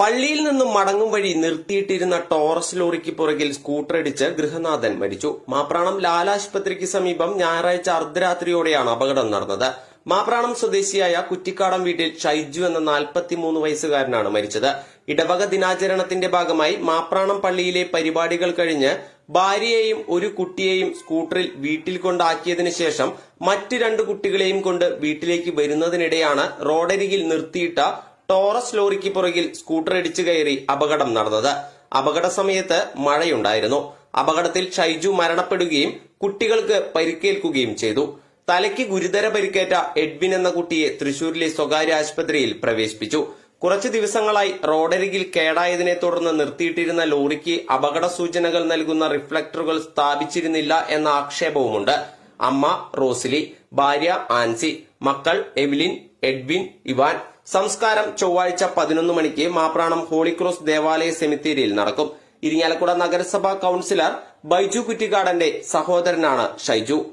പള്ളിയിൽ നിന്നും മടങ്ങും വഴി നിർത്തിയിട്ടിരുന്ന ടോറസ് ലോറിക്ക് പുറകിൽ സ്കൂട്ടറിടിച്ച് ഗൃഹനാഥൻ മരിച്ചു. മാപ്രാണം ലാലാശുപത്രിക്ക് സമീപം ഞായറാഴ്ച അർദ്ധരാത്രിയോടെയാണ് അപകടം നടന്നത്. മാപ്രാണം സ്വദേശിയായ കുറ്റിക്കാടം വീട്ടിൽ ഷൈജു എന്ന നാൽപ്പത്തിമൂന്ന് വയസ്സുകാരനാണ് മരിച്ചത്. ഇടവക ദിനാചരണത്തിന്റെ ഭാഗമായി മാപ്രാണം പള്ളിയിലെ പരിപാടികൾ കഴിഞ്ഞ് ഭാര്യയെയും ഒരു കുട്ടിയെയും സ്കൂട്ടറിൽ വീട്ടിൽ കൊണ്ടാക്കിയതിനു ശേഷം മറ്റ് രണ്ട് കുട്ടികളെയും കൊണ്ട് വീട്ടിലേക്ക് വരുന്നതിനിടെയാണ് റോഡരികിൽ നിർത്തിയിട്ട ടോറസ് ലോറിക്ക് പുറകിൽ സ്കൂട്ടർ ഇടിച്ചു കയറി അപകടം നടന്നത്. അപകട സമയത്ത് മഴയുണ്ടായിരുന്നു. അപകടത്തിൽ ഷൈജു മരണപ്പെടുകയും കുട്ടികൾക്ക് പരിക്കേൽക്കുകയും ചെയ്തു. തലയ്ക്ക് ഗുരുതര പരിക്കേറ്റ എഡ്വിൻ എന്ന കുട്ടിയെ തൃശൂരിലെ സ്വകാര്യ ആശുപത്രിയിൽ പ്രവേശിപ്പിച്ചു. കുറച്ചു ദിവസങ്ങളായി റോഡരികിൽ കേടായതിനെ തുടർന്ന് നിർത്തിയിട്ടിരുന്ന ലോറിക്ക് അപകട സൂചനകൾ നൽകുന്ന റിഫ്ലക്ടറുകൾ സ്ഥാപിച്ചിരുന്നില്ല എന്ന ആക്ഷേപവുമുണ്ട്. അമ്മ റോസിലി ഭാര്യ ആൻസി മക്കൾ എവ്ലിൻ എഡ്വിൻ ഇവാൻ. സംസ്കാരം ചൊവ്വാഴ്ച പതിനൊന്ന് മണിക്ക് മാപ്രാണം ഹോളിക്രോസ് ദേവാലയ സെമിത്തേരിയിൽ നടക്കും. ഇരിങ്ങാലക്കുട നഗരസഭാ കൌൺസിലർ ബൈജു കുറ്റിക്കാടന്റെ സഹോദരനാണ് ഷൈജു.